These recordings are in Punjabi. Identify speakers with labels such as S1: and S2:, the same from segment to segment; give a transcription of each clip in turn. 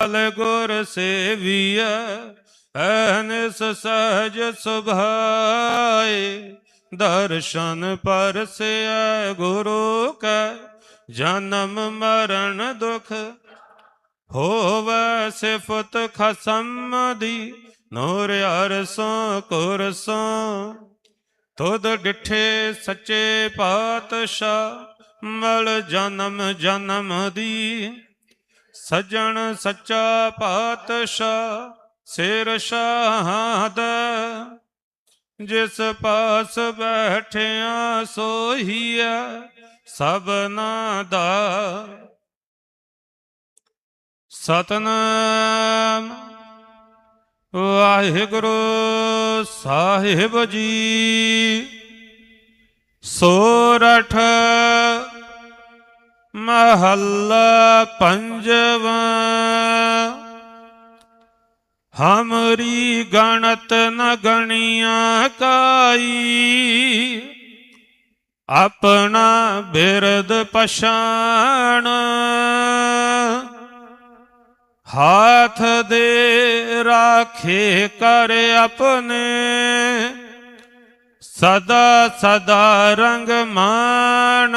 S1: ਕਾਲ ਗੁਰ ਸੇਵੀਐ ਐਨਸ ਸਹਜ ਸੁਭਾਏ। ਦਰਸ਼ਨ ਪਰਸਿਐ ਗੁਰੂ ਕੈ, ਜਨਮ ਮਰਨ ਦੁਖ ਹੋਵੈ ਸਿਫਤ ਖਸਮ ਦੀ। ਨੂਰ ਅਰਸੋਂ ਕੁਰਸੋਂ ਤੁਧ ਡਿਠੇ ਸੱਚੇ ਪਾਤਸ਼ਾਹ, ਮਲ ਜਨਮ ਜਨਮ ਦੀ। ਸਜਣ ਸੱਚਾ ਪਾਤਸ਼ਾਹ, ਸਿਰ ਸ਼ਾਹਦ ਜਿਸ ਪਾਸ ਬੈਠਿਆ ਸੋਹੀਐ ਸਭਨਾ ਦਾ ਸਤਨਾਮ, ਵਾਹਿਗੁਰੂ ਸਾਹਿਬ ਜੀ ਸੋਰਠ ਮਹੱਲਾ ਪੰਜਵਾ। ਹਮਰੀ ਗਣਤ ਨ ਗਣੀਆਂ ਕਾਈ। ਆਪਣਾ ਬਿਰਦ ਪਛਾਣ। ਹਾਥ ਦੇ ਰਾਖੇ ਕਰ ਆਪਣੇ। ਸਦਾ ਸਦਾ ਰੰਗ ਮਾਣ।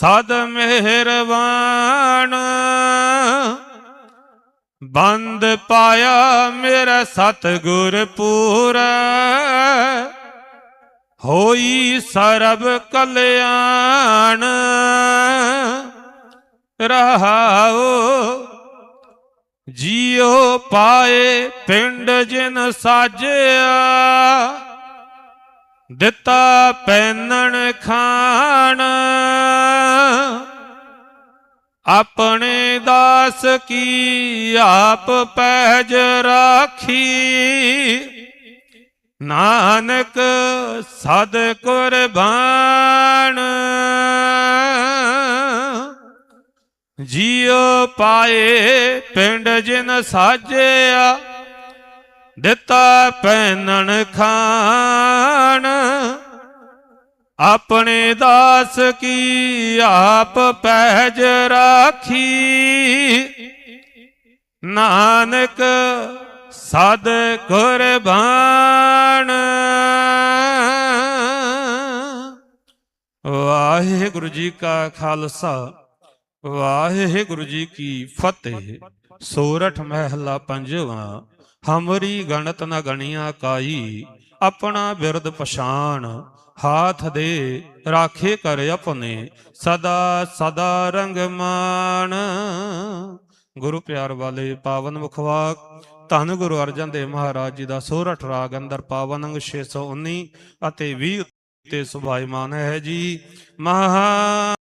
S1: ਸਦ ਮਿਹਰਬਾਨ। ਬੰਦ ਪਾਇਆ ਮੇਰਾ ਸਤਗੁਰ ਪੂਰਾ। ਹੋਈ ਸਰਬ ਕਲਿਆਣ। ਰਹਾਓ ਜੀਉ ਪਾਏ ਪਿੰਡ ਜਿਨ ਸਾਜਿਆ। ਦਿੱਤਾ ਪੈਨਣ ਖਾਣ। ਆਪਣੇ ਦਾਸ ਕੀ ਆਪ ਪੈਜ ਰਾਖੀ? ਨਾਨਕ ਸਦ ਕੁਰਬਾਨ ਜੀਉ ਪਾਏ ਪਿੰਡ ਜਿਨ ਸਾਜਿਆ, ਦਿੱਤਾ ਪੈਨਣ ਖਾਣ। ਆਪਣੇ ਦਾਸ ਕੀ ਆਪ ਪੈਜ ਰਾਖੀ? ਨਾਨਕ ਸਦ ਕੁਰਬਾਨ। ਵਾਹਿਗੁਰੂ ਜੀ ਕਾ ਖਾਲਸਾ, ਵਾਹਿਗੁਰੂ ਜੀ ਕੀ ਫਤਿਹ। ਸੋਰਠ ਮਹਿਲਾ ਪੰਜਵਾਂ, ਹਮਰੀ ਗਣਤ ਨ ਗਣੀਆਂ ਕਾਈ, ਆਪਣਾ ਬਿਰਦ ਪਛਾਣ। ਹਾਥ ਦੇ ਰਾਖੇ ਕਰ ਆਪਣੇ, ਸਦਾ ਸਦਾ ਰੰਗ ਗੁਰੂ ਪਿਆਰ ਵਾਲੇ ਪਾਵਨ ਮੁਖਵਾਕ, ਧੰਨ ਗੁਰੂ ਅਰਜਨ ਦੇਵ ਮਹਾਰਾਜ ਜੀ ਦਾ ਸੋਰਠ ਰਾਗ ਅੰਦਰ ਪਾਵਨ ਅੰਗ 619 ਅਤੇ 20 ਤੇ ਸੁਭਾਈਮਾਨ ਹੈ ਜੀ। ਮਹਾ